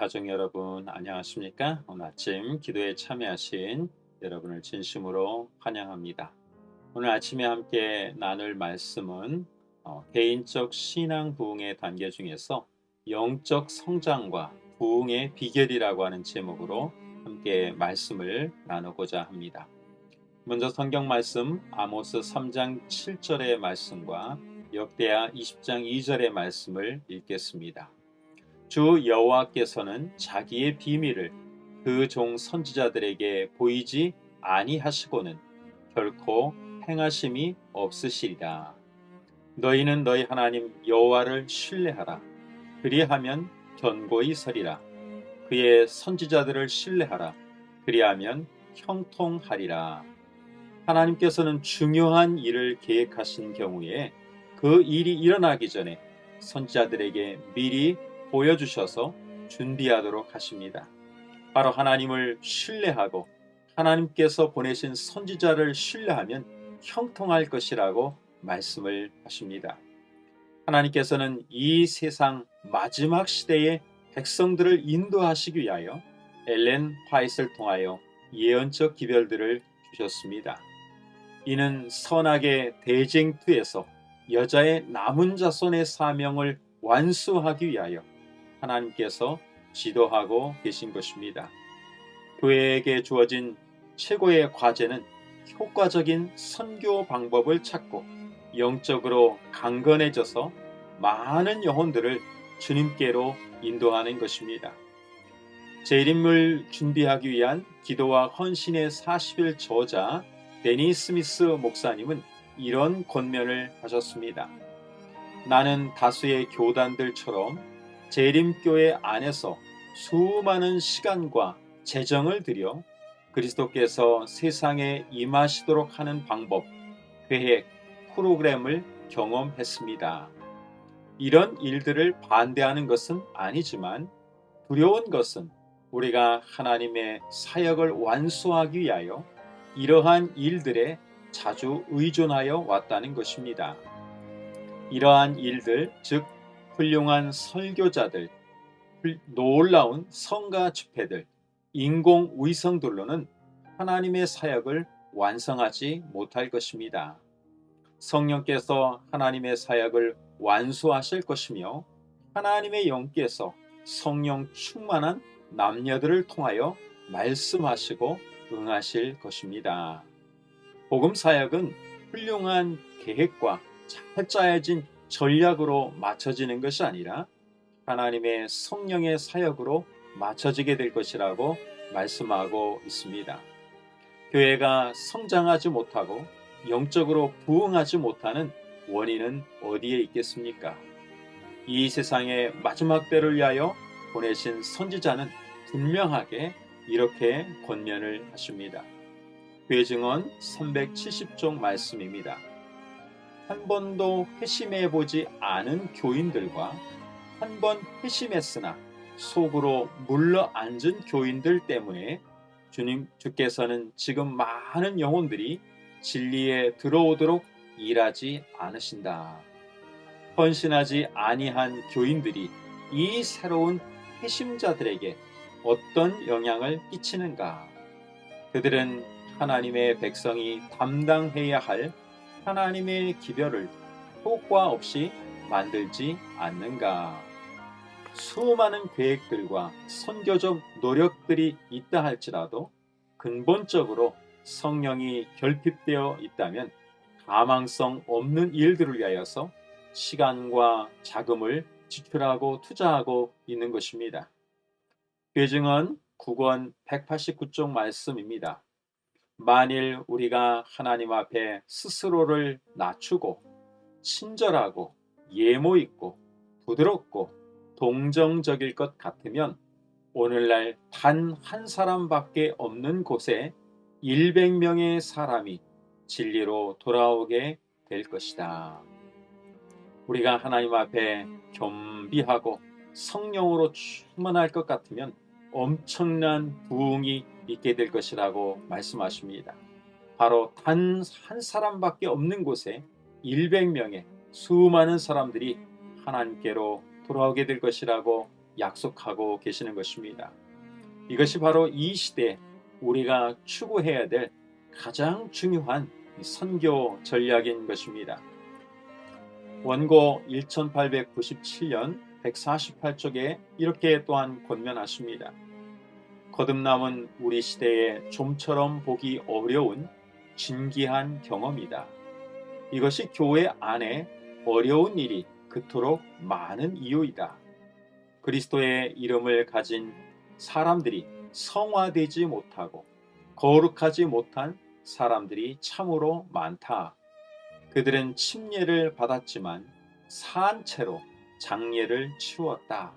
가정 여러분 안녕하십니까? 오늘 아침 기도에 참여하신 여러분을 진심으로 환영합니다. 오늘 아침에 함께 나눌 말씀은 어, 개인적 신앙 부흥의 단계 중에서 영적 성장과 부흥의 비결이라고 하는 제목으로 함께 말씀을 나누고자 합니다. 먼저 성경 말씀 아모스 3장 7절의 말씀과 역대하 20장 2절의 말씀을 읽겠습니다. 주 여호와께서는 자기의 비밀을 그 종 선지자들에게 보이지 아니하시고는 결코 행하심이 없으시리라. 너희는 너희 하나님 여호와를 신뢰하라. 그리하면 견고히 서리라. 그의 선지자들을 신뢰하라. 그리하면 형통하리라. 하나님께서는 중요한 일을 계획하신 경우에 그 일이 일어나기 전에 선지자들에게 미리 보여주셔서 준비하도록 하십니다. 바로 하나님을 신뢰하고 하나님께서 보내신 선지자를 신뢰하면 형통할 것이라고 말씀을 하십니다. 하나님께서는 이 세상 마지막 시대의 백성들을 인도하시기 위하여 엘렌 화이트를 통하여 예언적 기별들을 주셨습니다. 이는 선악의 대쟁투에서 여자의 남은 자손의 사명을 완수하기 위하여 하나님께서 지도하고 계신 것입니다. 교회에게 주어진 최고의 과제는 효과적인 선교 방법을 찾고 영적으로 강건해져서 많은 영혼들을 주님께로 인도하는 것입니다. 재림을 준비하기 위한 기도와 헌신의 40일 저자 데니 스미스 목사님은 이런 권면을 하셨습니다. 나는 다수의 교단들처럼 재림교회 안에서 수많은 시간과 재정을 들여 그리스도께서 세상에 임하시도록 하는 방법, 계획, 프로그램을 경험했습니다. 이런 일들을 반대하는 것은 아니지만 두려운 것은 우리가 하나님의 사역을 완수하기 위하여 이러한 일들에 자주 의존하여 왔다는 것입니다. 이러한 일들, 즉 훌륭한 설교자들, 놀라운 성가 집회들, 인공 위성들로는 하나님의 사역을 완성하지 못할 것입니다. 성령께서 하나님의 사역을 완수하실 것이며 하나님의 영께서 성령 충만한 남녀들을 통하여 말씀하시고 응하실 것입니다. 복음 사역은 훌륭한 계획과 잘 짜여진 전략으로 맞춰지는 것이 아니라 하나님의 성령의 사역으로 맞춰지게 될 것이라고 말씀하고 있습니다. 교회가 성장하지 못하고 영적으로 부흥하지 못하는 원인은 어디에 있겠습니까? 이 세상의 마지막 때를 위하여 보내신 선지자는 분명하게 이렇게 권면을 하십니다. 괴증언 370쪽 말씀입니다. 한 번도 회심해 보지 않은 교인들과 한 번 회심했으나 속으로 물러 앉은 교인들 때문에 주님 주께서는 지금 많은 영혼들이 진리에 들어오도록 일하지 않으신다. 헌신하지 아니한 교인들이 이 새로운 회심자들에게 어떤 영향을 끼치는가? 그들은 하나님의 백성이 담당해야 할 하나님의 기별을 효과 없이 만들지 않는가? 수많은 계획들과 선교적 노력들이 있다 할지라도 근본적으로 성령이 결핍되어 있다면 가망성 없는 일들을 위하여서 시간과 자금을 지출하고 투자하고 있는 것입니다. 괴증은 9권 189쪽 말씀입니다. 만일 우리가 하나님 앞에 스스로를 낮추고 친절하고 예모 있고 부드럽고 동정적일 것 같으면 오늘날 단 한 사람밖에 없는 곳에 100명의 사람이 진리로 돌아오게 될 것이다. 우리가 하나님 앞에 겸비하고 성령으로 충만할 것 같으면 엄청난 부흥이 있게 될 것이라고 말씀하십니다. 바로 단 한 사람밖에 없는 곳에 100명의 수많은 사람들이 하나님께로 돌아오게 될 것이라고 약속하고 계시는 것입니다. 이것이 바로 이 시대 우리가 추구해야 될 가장 중요한 선교 전략인 것입니다. 원고 1897년 148쪽에 이렇게 또한 권면하십니다. 거듭남은 우리 시대에 좀처럼 보기 어려운 진기한 경험이다. 이것이 교회 안에 어려운 일이 그토록 많은 이유이다. 그리스도의 이름을 가진 사람들이 성화되지 못하고 거룩하지 못한 사람들이 참으로 많다. 그들은 침례를 받았지만 산 채로 장례를 치웠다.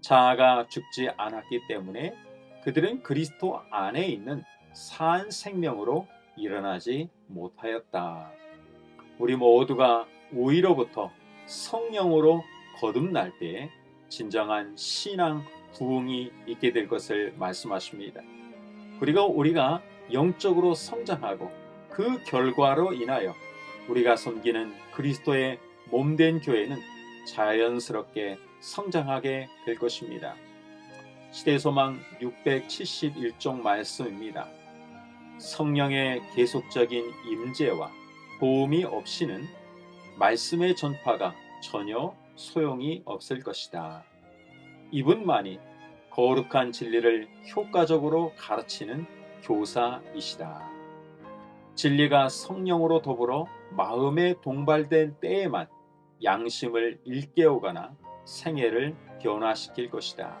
자아가 죽지 않았기 때문에 그들은 그리스도 안에 있는 산 생명으로 일어나지 못하였다. 우리 모두가 오히려부터 성령으로 거듭날 때에 진정한 신앙 부흥이 있게 될 것을 말씀하십니다. 그리고 우리가 영적으로 성장하고 그 결과로 인하여 우리가 섬기는 그리스도의 몸된 교회는 자연스럽게 성장하게 될 것입니다. 시대 소망 671종 말씀입니다. 성령의 계속적인 임재와 도움이 없이는 말씀의 전파가 전혀 소용이 없을 것이다. 이분만이 거룩한 진리를 효과적으로 가르치는 교사이시다. 진리가 성령으로 더불어 마음에 동발된 때에만 양심을 일깨우거나 생애를 변화시킬 것이다.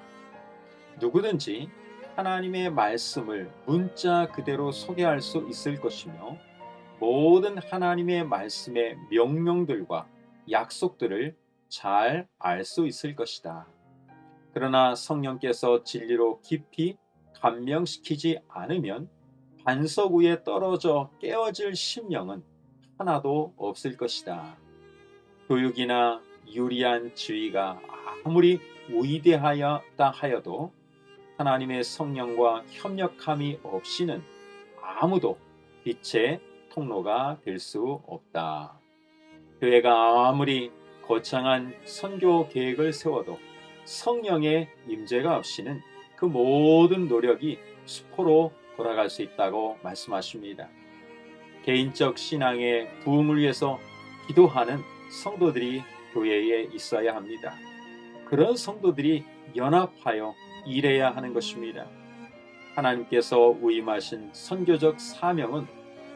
누구든지 하나님의 말씀을 문자 그대로 소개할 수 있을 것이며 모든 하나님의 말씀의 명령들과 약속들을 잘 알 수 있을 것이다. 그러나 성령께서 진리로 깊이 감명시키지 않으면 반석 위에 떨어져 깨어질 심령은 하나도 없을 것이다. 교육이나 유리한 지위가 아무리 위대하였다 하여도 하나님의 성령과 협력함이 없이는 아무도 빛의 통로가 될 수 없다. 교회가 아무리 거창한 선교 계획을 세워도 성령의 임재가 없이는 그 모든 노력이 수포로 돌아갈 수 있다고 말씀하십니다. 개인적 신앙의 부흥을 위해서 기도하는 성도들이 교회에 있어야 합니다. 그런 성도들이 연합하여 일해야 하는 것입니다. 하나님께서 위임하신 선교적 사명은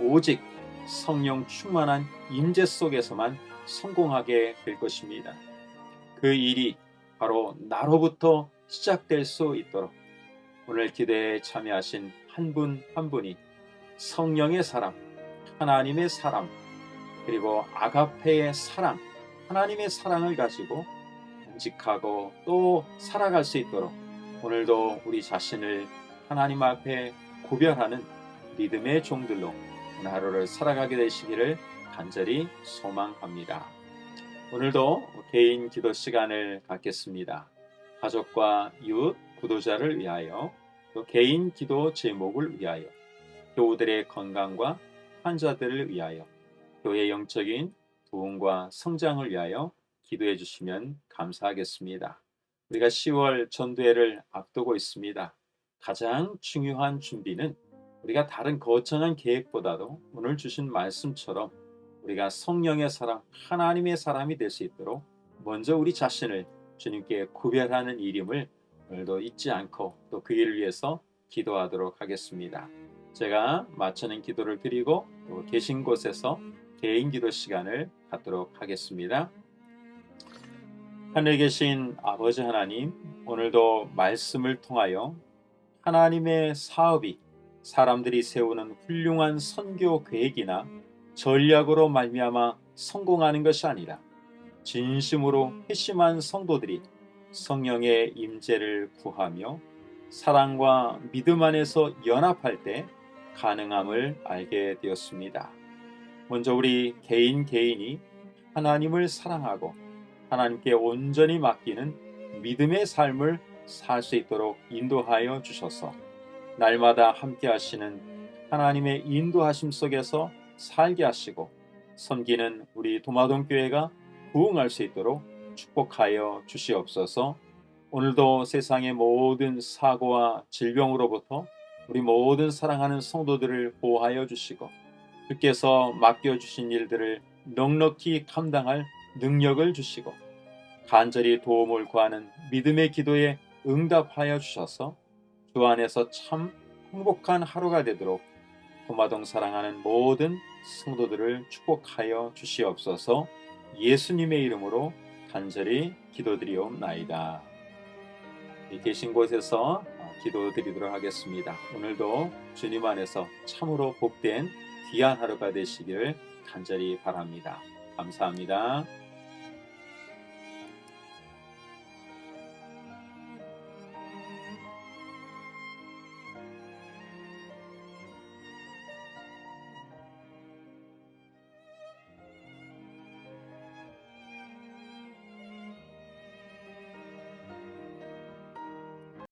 오직 성령 충만한 임재 속에서만 성공하게 될 것입니다. 그 일이 바로 나로부터 시작될 수 있도록 오늘 기대에 참여하신 한 분한 한 분이 성령의 사람, 하나님의 사람, 그리고 아가페의 사랑, 하나님의 사랑을 가지고 간직하고 또 살아갈 수 있도록 오늘도 우리 자신을 하나님 앞에 구별하는 믿음의 종들로 오늘 하루를 살아가게 되시기를 간절히 소망합니다. 오늘도 개인 기도 시간을 갖겠습니다. 가족과 이웃, 구도자를 위하여 또 개인 기도 제목을 위하여 교우들의 건강과 환자들을 위하여 교회 영적인 부흥과 성장을 위하여 기도해 주시면 감사하겠습니다. 우리가 10월 전도회를 앞두고 있습니다. 가장 중요한 준비는 우리가 다른 거창한 계획보다도 오늘 주신 말씀처럼 우리가 성령의 사람, 하나님의 사람이 될 수 있도록 먼저 우리 자신을 주님께 구별하는 일임을 오늘도 잊지 않고 또 그 일을 위해서 기도하도록 하겠습니다. 제가 마치는 기도를 드리고 또 계신 곳에서 개인 기도 시간을 갖도록 하겠습니다. 하늘에 계신 아버지 하나님, 오늘도 말씀을 통하여 하나님의 사업이 사람들이 세우는 훌륭한 선교 계획이나 전략으로 말미암아 성공하는 것이 아니라 진심으로 회심한 성도들이 성령의 임재를 구하며 사랑과 믿음 안에서 연합할 때 가능함을 알게 되었습니다. 먼저 우리 개인 개인이 하나님을 사랑하고 하나님께 온전히 맡기는 믿음의 삶을 살 수 있도록 인도하여 주셔서 날마다 함께 하시는 하나님의 인도하심 속에서 살게 하시고 섬기는 우리 도마동 교회가 부흥할 수 있도록 축복하여 주시옵소서. 오늘도 세상의 모든 사고와 질병으로부터 우리 모든 사랑하는 성도들을 보호하여 주시고 주께서 맡겨주신 일들을 넉넉히 감당할 능력을 주시고 간절히 도움을 구하는 믿음의 기도에 응답하여 주셔서 주 안에서 참 행복한 하루가 되도록 도마동 사랑하는 모든 성도들을 축복하여 주시옵소서 예수님의 이름으로 간절히 기도드리옵나이다. 이 계신 곳에서 기도드리도록 하겠습니다. 오늘도 주님 안에서 참으로 복된 귀한 하루가 되시기를 간절히 바랍니다. 감사합니다.